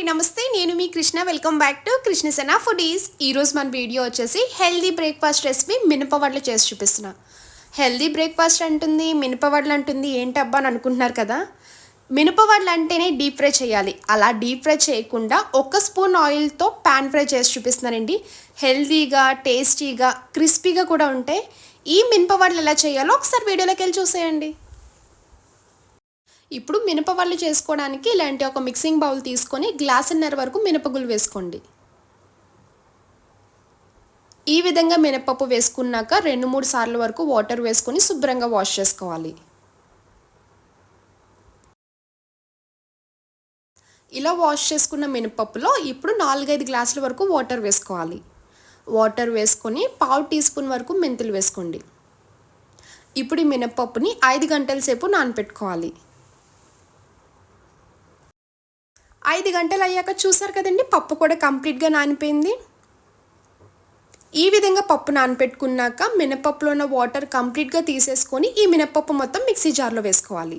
అండి నమస్తే. నేను మీ Krishna. Welcome back to Krishnasena foodies ఈరోజు మన వీడియో వచ్చేసి హెల్దీ బ్రేక్ఫాస్ట్ రెసిపీ మినపవడ్లు చేసి చూపిస్తున్నా. హెల్దీ బ్రేక్ఫాస్ట్ అంటుంది మినపవడ్లు అంటుంది ఏంటబ్బా అని అనుకుంటున్నారు కదా? మినపవడ్లు అంటేనే డీప్ ఫ్రై చేయాలి. అలా డీప్ ఫ్రై చేయకుండా ఒక స్పూన్ ఆయిల్తో ప్యాన్ ఫ్రై చేసి చూపిస్తున్నానండి. హెల్దీగా టేస్టీగా క్రిస్పీగా కూడా ఉంటాయి ఈ మినపవడ్లు ఎలా చేయాలో ఒకసారి వీడియోలోకి వెళ్ళి చూసేయండి. ఇప్పుడు మినపవళ్ళు చేసుకోవడానికి ఇలాంటి ఒక మిక్సింగ్ బౌల్ తీసుకొని గ్లాసున్నర వరకు మినపగులు వేసుకోండి. ఈ విధంగా మినపప్పు వేసుకున్నాక రెండు మూడు సార్లు వరకు వాటర్ వేసుకొని శుభ్రంగా వాష్ చేసుకోవాలి. ఇలా వాష్ చేసుకున్న మినపప్పులో ఇప్పుడు నాలుగైదు గ్లాసుల వరకు వాటర్ వేసుకోవాలి. వాటర్ వేసుకొని పావు టీ స్పూన్ వరకు మెంతులు వేసుకోండి. ఇప్పుడు ఈ మినపప్పుని ఐదు గంటల సేపు నానపెట్టుకోవాలి. ఐదు గంటలు అయ్యాక చూసారు కదండి పప్పు కూడా కంప్లీట్గా నానిపోయింది. ఈ విధంగా పప్పు నానపెట్టుకున్నాక మినపప్పులో ఉన్న వాటర్ కంప్లీట్గా తీసేసుకొని ఈ మినపప్పు మొత్తం మిక్సీ జార్లో వేసుకోవాలి.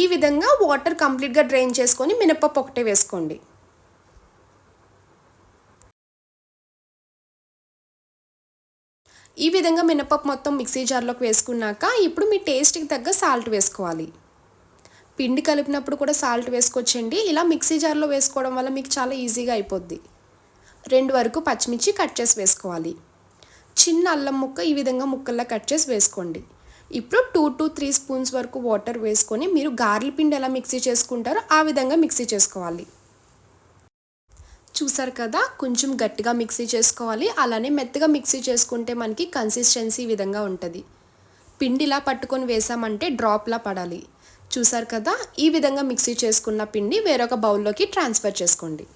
ఈ విధంగా వాటర్ కంప్లీట్గా డ్రైన్ చేసుకొని మినపప్పు ఒకటే వేసుకోండి. ఈ విధంగా మినపప్పు మొత్తం మిక్సీ జార్లోకి వేసుకున్నాక ఇప్పుడు మీ టేస్ట్కి తగ్గ సాల్ట్ వేసుకోవాలి. పిండి కలిపినప్పుడు కూడా సాల్ట్ వేసుకొచ్చండి ఇలా మిక్సీ జార్లో వేసుకోవడం వల్ల మీకు చాలా ఈజీగా అయిపోద్ది. రెండు వరకు పచ్చిమిర్చి కట్ చేసి వేసుకోవాలి. చిన్న అల్లం ముక్క ఈ విధంగా ముక్కల్లా కట్ చేసి వేసుకోండి. ఇప్పుడు టూ టు త్రీ స్పూన్స్ వరకు వాటర్ వేసుకొని మీరు గార్ల పిండి ఎలా మిక్సీ చేసుకుంటారో ఆ విధంగా మిక్సీ చేసుకోవాలి. చూసారు కదా కొంచెం గట్టిగా మిక్సీ చేసుకోవాలి. అలానే మెత్తగా మిక్సీ చేసుకుంటే మనకి కన్సిస్టెన్సీ విధంగా ఉంటుంది. పిండిలా పట్టుకొని వేసామంటే డ్రాప్లా పడాలి. చూసారు కదా ఈ విధంగా మిక్సీ చేసుకున్న పిండి వేరొక బౌల్లోకి ట్రాన్స్ఫర్ చేసుకోండి.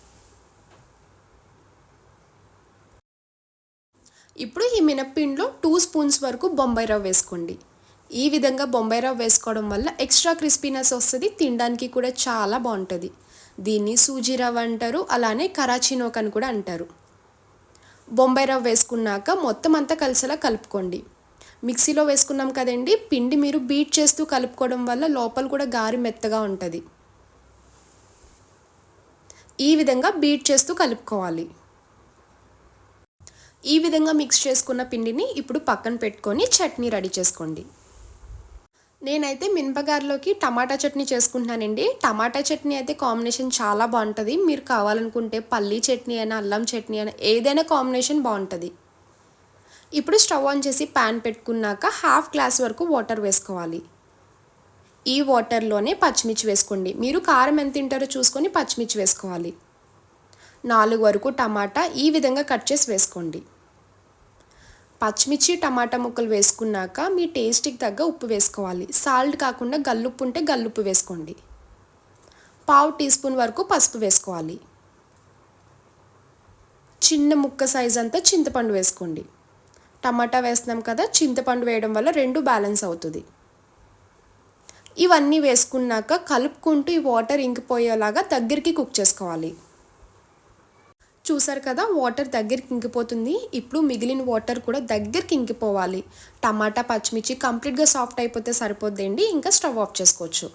ఇప్పుడు ఈ మినప్పిండిలో టూ స్పూన్స్ వరకు బొంబాయి రవ్వ వేసుకోండి. ఈ విధంగా బొంబాయి రవ్వ వేసుకోవడం వల్ల ఎక్స్ట్రా క్రిస్పీనెస్ వస్తుంది తినడానికి కూడా చాలా బాగుంటుంది. దీన్ని సూజీ రవ్వ అంటారు అలానే కరాచీ నోక్ అని కూడా అంటారు. బొంబాయి రవ్వ వేసుకున్నాక మొత్తం అంతా కలిసేలా కలుపుకోండి. మిక్సీలో వేసుకున్నాం కదండి పిండి మీరు బీట్ చేస్తూ కలుపుకోవడం వల్ల లోపల కూడా గారి మెత్తగా ఉంటుంది. ఈ విధంగా బీట్ చేస్తూ కలుపుకోవాలి. ఈ విధంగా మిక్స్ చేసుకున్న పిండిని ఇప్పుడు పక్కన పెట్టుకొని చట్నీ రెడీ చేసుకోండి. నేనైతే మినపగారలోకి టమాటా చట్నీ చేసుకుంటున్నానండి. టమాటా చట్నీ అయితే కాంబినేషన్ చాలా బాగుంటుంది. మీరు కావాలనుకుంటే పల్లీ చట్నీ అయినా అల్లం చట్నీ అయినా ఏదైనా కాంబినేషన్ బాగుంటుంది. ఇప్పుడు స్టవ్ ఆన్ చేసి ప్యాన్ పెట్టుకున్నాక హాఫ్ గ్లాస్ వరకు వాటర్ వేసుకోవాలి. ఈ వాటర్లోనే పచ్చిమిర్చి వేసుకోండి. మీరు కారం ఎంత తింటారో చూసుకొని పచ్చిమిర్చి వేసుకోవాలి. నాలుగు వరకు టమాటా ఈ విధంగా కట్ చేసి వేసుకోండి. పచ్చిమిర్చి టమాటా ముక్కలు వేసుకున్నాక మీ టేస్ట్కి తగ్గ ఉప్పు వేసుకోవాలి. సాల్ట్ కాకుండా గల్లుప్పు ఉంటే గల్లుప్పు వేసుకోండి. పావు టీ స్పూన్ వరకు పసుపు వేసుకోవాలి. చిన్న ముక్క సైజ్ అంతా చింతపండు వేసుకోండి. టమాటా వేస్తున్నాం కదా చింతపండు వేయడం వల్ల రెండు బ్యాలెన్స్ అవుతుంది. ఇవన్నీ వేసుకున్నాక కలుపుకుంటూ ఈ వాటర్ ఇంకిపోయేలాగా దగ్గరికి కుక్ చేసుకోవాలి. చూసారు కదా వాటర్ దగ్గరికి ఇంకిపోతుంది. ఇప్పుడు మిగిలిన వాటర్ కూడా దగ్గరికి ఇంకిపోవాలి. టమాటా పచ్చిమిర్చి కంప్లీట్గా సాఫ్ట్ అయిపోతే సరిపోద్దండి. ఇంకా స్టవ్ ఆఫ్ చేసుకోవచ్చు.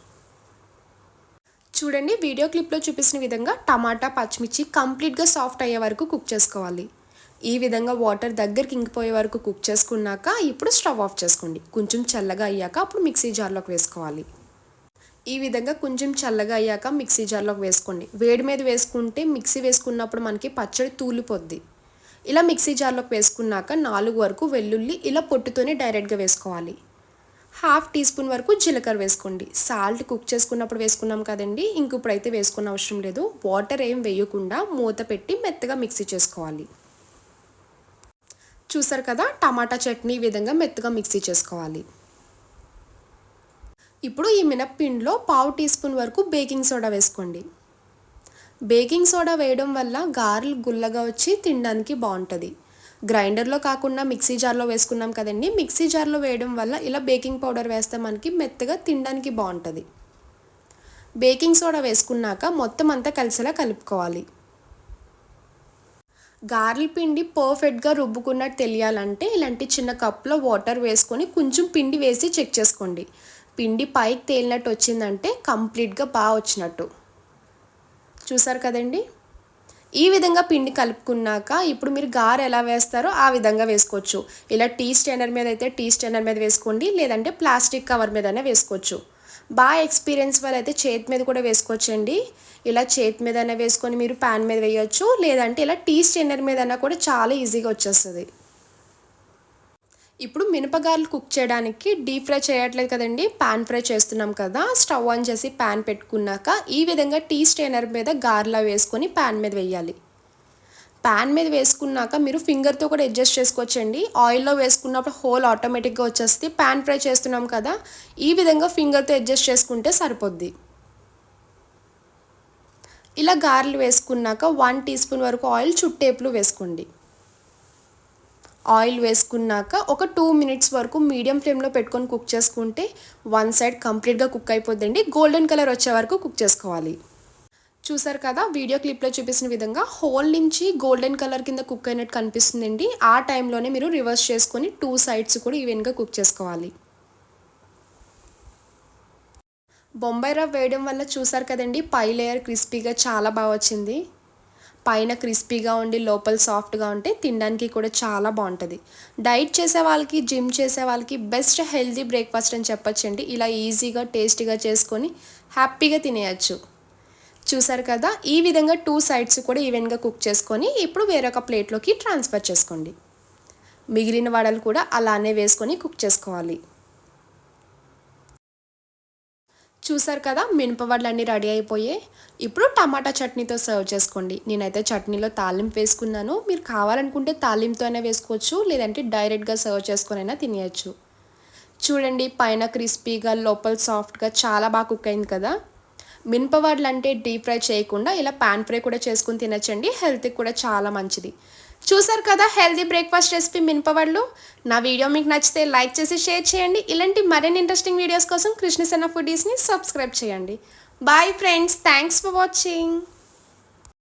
చూడండి వీడియో క్లిప్లో చూపించిన విధంగా టమాటా పచ్చిమిర్చి కంప్లీట్గా సాఫ్ట్ అయ్యే వరకు కుక్ చేసుకోవాలి. ఈ విధంగా వాటర్ దగ్గరికి ఇంకిపోయే వరకు కుక్ చేసుకున్నాక ఇప్పుడు స్టవ్ ఆఫ్ చేసుకోండి. కొంచెం చల్లగా అయ్యాక అప్పుడు మిక్సీ జార్లోకి వేసుకోవాలి. ఈ విధంగా కొంచెం చల్లగా అయ్యాక మిక్సీ జార్లోకి వేసుకోండి. వేడి మీద వేసుకుంటే మిక్సీ వేసుకున్నప్పుడు మనకి పచ్చడి తూలిపోద్ది. ఇలా మిక్సీ జార్లోకి వేసుకున్నాక నాలుగు వరకు వెల్లుల్లి ఇలా పొట్టుతోనే డైరెక్ట్గా వేసుకోవాలి. హాఫ్ టీ స్పూన్ వరకు జీలకర్ర వేసుకోండి. సాల్ట్ కుక్ చేసుకున్నప్పుడు వేసుకున్నాం కదండి ఇంక ఇప్పుడైతే వేసుకున్న అవసరం లేదు. వాటర్ ఏం వేయకుండా మూత పెట్టి మెత్తగా మిక్సీ చేసుకోవాలి. చూసారు కదా టమాటా చట్నీ ఈ విధంగా మెత్తగా మిక్సీ చేసుకోవాలి. ఇప్పుడు ఈ మినప్పిండిలో పావు టీ స్పూన్ వరకు బేకింగ్ సోడా వేసుకోండి. బేకింగ్ సోడా వేయడం వల్ల గారెలు గుల్లగా వచ్చి తినడానికి బాగుంటుంది. గ్రైండర్లో కాకుండా మిక్సీ జార్లో వేసుకున్నాం కదండి మిక్సీ జార్లో వేయడం వల్ల ఇలా బేకింగ్ పౌడర్ వేస్తే మనకి మెత్తగా తినడానికి బాగుంటుంది. బేకింగ్ సోడా వేసుకున్నాక మొత్తం అంతా కలిసేలా కలుపుకోవాలి. గారెల పిండి పర్ఫెక్ట్గా రుబ్బుకున్నట్టు తెలియాలంటే ఇలాంటి చిన్న కప్లో వాటర్ వేసుకొని కొంచెం పిండి వేసి చెక్ చేసుకోండి. పిండి పైకి తేలినట్టు వచ్చిందంటే కంప్లీట్గా బాగా వచ్చినట్టు. చూసారు కదండి? ఈ విధంగా పిండి కలుపుకున్నాక ఇప్పుడు మీరు గారు ఎలా వేస్తారో ఆ విధంగా వేసుకోవచ్చు. ఇలా టీ స్టాండర్ మీద అయితే టీ స్టాండర్ మీద వేసుకోండి లేదంటే ప్లాస్టిక్ కవర్ మీదనే వేసుకోవచ్చు. బాగా ఎక్స్పీరియన్స్ వాళ్ళైతే చేతి మీద కూడా వేసుకోవచ్చండి. ఇలా చేతి మీదైనా వేసుకొని మీరు ప్యాన్ మీద వేయొచ్చు లేదంటే ఇలా టీ స్టెండర్ మీద అయినా కూడా చాలా ఈజీగా వచ్చేస్తుంది. ఇప్పుడు మినపగారలు కుక్ చేయడానికి డీప్ ఫ్రై చేయట్లేదు కదండి పాన్ ఫ్రై చేస్తున్నాం కదా స్టవ్ ఆన్ చేసి పాన్ పెట్టుకున్నాక ఈ విధంగా టీ స్టెయినర్ మీద గార్లా వేసుకొని పాన్ మీద వేయాలి. పాన్ మీద వేసుకున్నాక మీరు ఫింగర్తో కూడా అడ్జస్ట్ చేసుకోవచ్చండి. ఆయిల్లో వేసుకున్నప్పుడు హోల్ ఆటోమేటిక్గా వచ్చేస్తే పాన్ ఫ్రై చేస్తున్నాం కదా ఈ విధంగా ఫింగర్తో అడ్జస్ట్ చేసుకుంటే సరిపోద్ది. ఇలా గారెలు వేసుకున్నాక వన్ టీ స్పూన్ వరకు ఆయిల్ చుట్టేపులు వేసుకోండి. ఆయిల్ వేసుకున్నాక ఒక టూ మినిట్స్ వరకు మీడియం ఫ్లేమ్లో పెట్టుకొని కుక్ చేసుకుంటే వన్ సైడ్ కంప్లీట్గా కుక్ అయిపోద్దండి. గోల్డెన్ కలర్ వచ్చే వరకు కుక్ చేసుకోవాలి. చూసారు కదా వీడియో క్లిప్లో చూపిస్తున్న విధంగా హోల్ నుంచి గోల్డెన్ కలర్ కింద కుక్ అయినట్టు కనిపిస్తుందండి. ఆ టైంలోనే మీరు రివర్స్ చేసుకొని టూ సైడ్స్ కూడా ఈవెన్గా కుక్ చేసుకోవాలి. బొంబాయి రవ్ వేయడం వల్ల చూసారు కదండి పై లేయర్ క్రిస్పీగా చాలా బాగా వచ్చింది. పైన క్రిస్పీగా ఉండి లోపల సాఫ్ట్గా ఉంటే తినడానికి కూడా చాలా బాగుంటుంది. డైట్ చేసే వాళ్ళకి జిమ్ చేసే వాళ్ళకి బెస్ట్ హెల్తీ బ్రేక్ఫాస్ట్ అని చెప్పొచ్చండి. ఇలా ఈజీగా టేస్టీగా చేసుకొని హ్యాపీగా తినేయచ్చు. చూసారు కదా ఈ విధంగా టూ సైడ్స్ కూడా ఈవెన్గా కుక్ చేసుకొని ఇప్పుడు వేరొక ప్లేట్లోకి ట్రాన్స్ఫర్ చేసుకోండి. మిగిలిన వడలు కూడా అలానే వేసుకొని కుక్ చేసుకోవాలి. చూసారు కదా మినపవడలు అన్నీ రెడీ అయిపోయాయి. ఇప్పుడు టమాటా చట్నీతో సర్వ్ చేసుకోండి. నేనైతే చట్నీలో తాలింపు వేసుకున్నాను. మీరు కావాలనుకుంటే తాలింపుతోనే వేసుకోవచ్చు లేదంటే డైరెక్ట్గా సర్వ్ చేసుకొనైనా అయినా తినేయచ్చు. చూడండి పైన క్రిస్పీగా లోపల సాఫ్ట్గా చాలా బాగా కుక్ అయింది కదా. మినపవడలు అంటే డీప్ ఫ్రై చేయకుండా ఇలా పాన్ ఫ్రై కూడా చేసుకుని తినచ్చండి. హెల్త్కి కూడా చాలా మంచిది. చూసారు కదా హెల్తీ బ్రేక్ఫాస్ట్ రెసిపీ మినపవడలు? నా వీడియో మీకు నచ్చితే లైక్ చేసి షేర్ చేయండి. ఇలాంటి మరిన్ని ఇంట్రెస్టింగ్ వీడియోస్ కోసం కృష్ణసేన ఫుడీస్ని సబ్స్క్రైబ్ చేయండి. Bye friends. Thanks for watching.